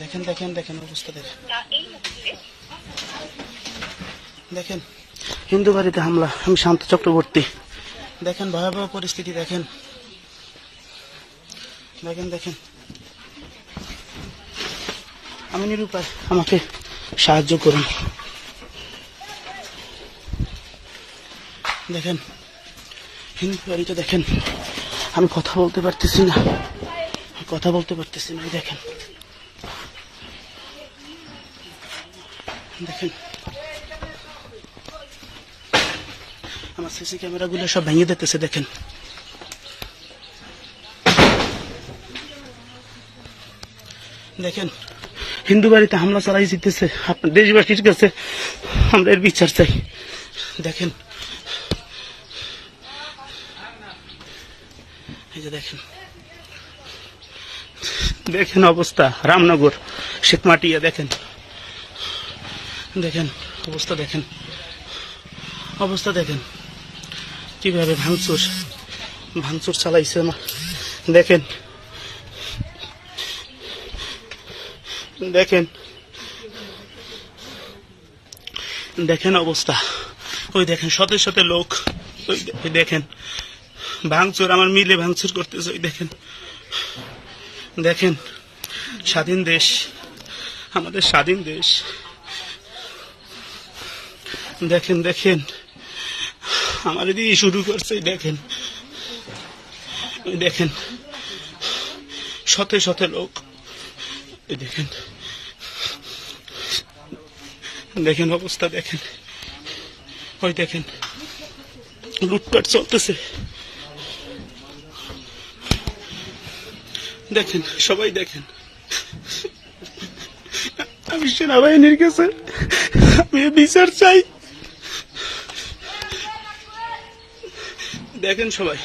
দেখেন দেখেন দেখেন অবস্থা, দেখেন। দেখেন, হিন্দু বাড়িতে হামলা, আমি শান্ত চক্রবর্তী। দেখেন ভয়াবহ পরিস্থিতি, দেখেন। দেখেন দেখেন। আমি নিরুপায়, আমাকে সাহায্য করুন। দেখেন, হিন্দু বাড়িতে দেখেন। আমি কথা বলতে পারতেছি না। কথা বলতে পারতেছি না দেখেন। দেখেন আমার সিসি ক্যামেরাগুলো সব ভেঙে দিতেছে, দেখেন। দেখেন, হিন্দু বাড়িতে হামলা চালাই জিতেছে, আপনার দেশবাসীর কাছে আমরা এর বিচার চাই। দেখেন, এই যে দেখেন দেখেন অবস্থা, রামনগর শেখমাটিয়া দেখেন। দেখেন, অবস্থা দেখেন। অবস্থা দেখেন। কীভাবে ভাঙচুর ভাঙচুর চালাইছে না। দেখেন। দেখেন। দেখেন অবস্থা। ওই দেখেন, শত শত লোক, ওই দেখেন। ভাঙচুর, আমার মিলে ভাঙচুর করতেছে, ওই দেখেন। দেখেন, স্বাধীন দেশ, আমাদের স্বাধীন দেশ। দেখেন দেখেন। আমার দিয়ে শুরু করছে, দেখেন। দেখেন। শতে শতে লোক। দেখেন। দেখেন অবস্থা, দেখেন। ওই দেখেন। লুটপাট চলতেছে। দেখেন, সবাই দেখেন। আমি সেনাবাহিনীর কাছে আমি বিচার চাই। দেখেন সবাই।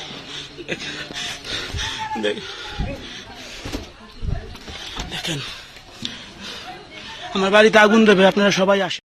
দেখেন। আমার বাড়িতে আগুন দেবে আপনারা সবাই আসেন।